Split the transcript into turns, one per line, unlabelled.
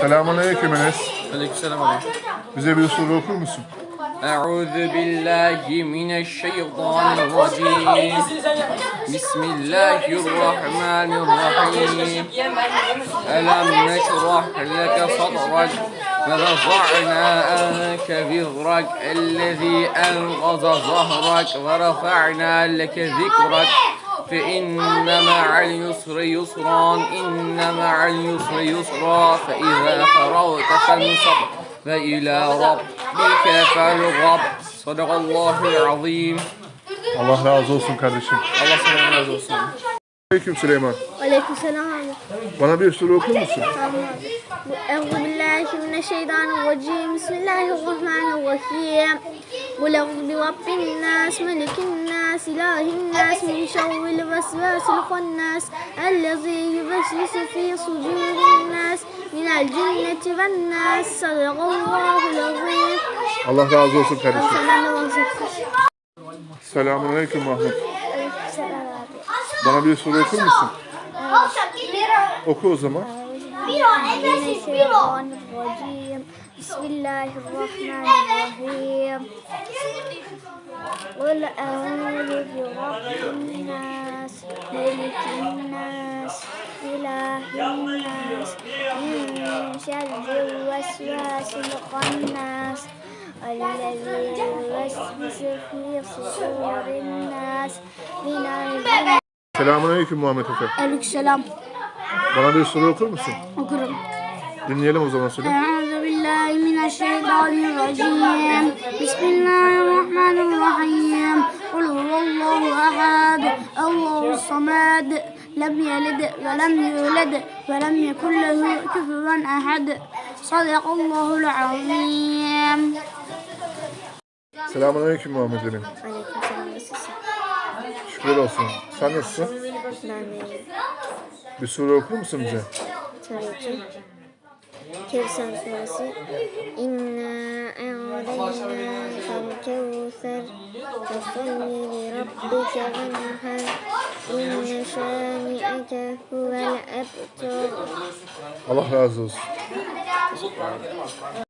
Selamun Aleyküm Enes.
Aleykümselam abi.
Bize bir sure okur musun?
أعوذ بالله من الشيطان الرجيم بسم الله الرحمن الرحيم ألم نشرح لك صدرك ورفعنا عنك ذكرك الذي أنقض ظهرك ورفعنا لك ذكرك فإن مع اليسر يسرا إن مع اليسر يسرا فإذا فرغت فانصب فإلى ربك فارغب صدق الله العظيم
Allah razı olsun kardeşim.
Allah sana razı olsun.
Aleyküm Süleyman.
Aleykümselam abi.
Bana bir sure okur musun?
Tamam abi. Euzu billahi mineşşeytanirracim. Bismillahirrahmanirrahim. Kul euzu bi rabbin nas, melikin nas, ilahin nas, min şerril vesvesil hannas, ellezî yuvesvisu fî sudurin nas, minel cinneti ven nas. Sadakallahul azim.
Allah razı olsun kardeşim. Selamun Aleyküm Mahmut.
Aleykümselam abi.
Bana bir sure okur musun? Oku o zaman.
Bismillahirrahmanirrahim. قل أعوذ برب الناس ملك الناس إله الناس من شر الوسواس الخناس الذي يوسوس في صدور الناس من الجن
Selamun Aleyküm Muhammed Efe.
Aleykümselam.
Bana bir sure okur musun?
Okurum.
Dinleyelim o zaman söyle.
أعوذ بالله من الشيطان Allahu Samed lem yelid ve lem yulid ve lem yekun lehu kufuven ehad. Sadakallahu'l azim.
Selamun aleyküm Muhammed Emin.
Aleyküm selam nasılsın?
Şükür olsun. Sen nasılsın?
Ben de
Bir sure okur musun bize?
tabii ki. Kevser suresi. İnna e'adeyna fel kevser. Fesalli li ربك بشغلها إن شانئك هو
الأبتر. الله عزوز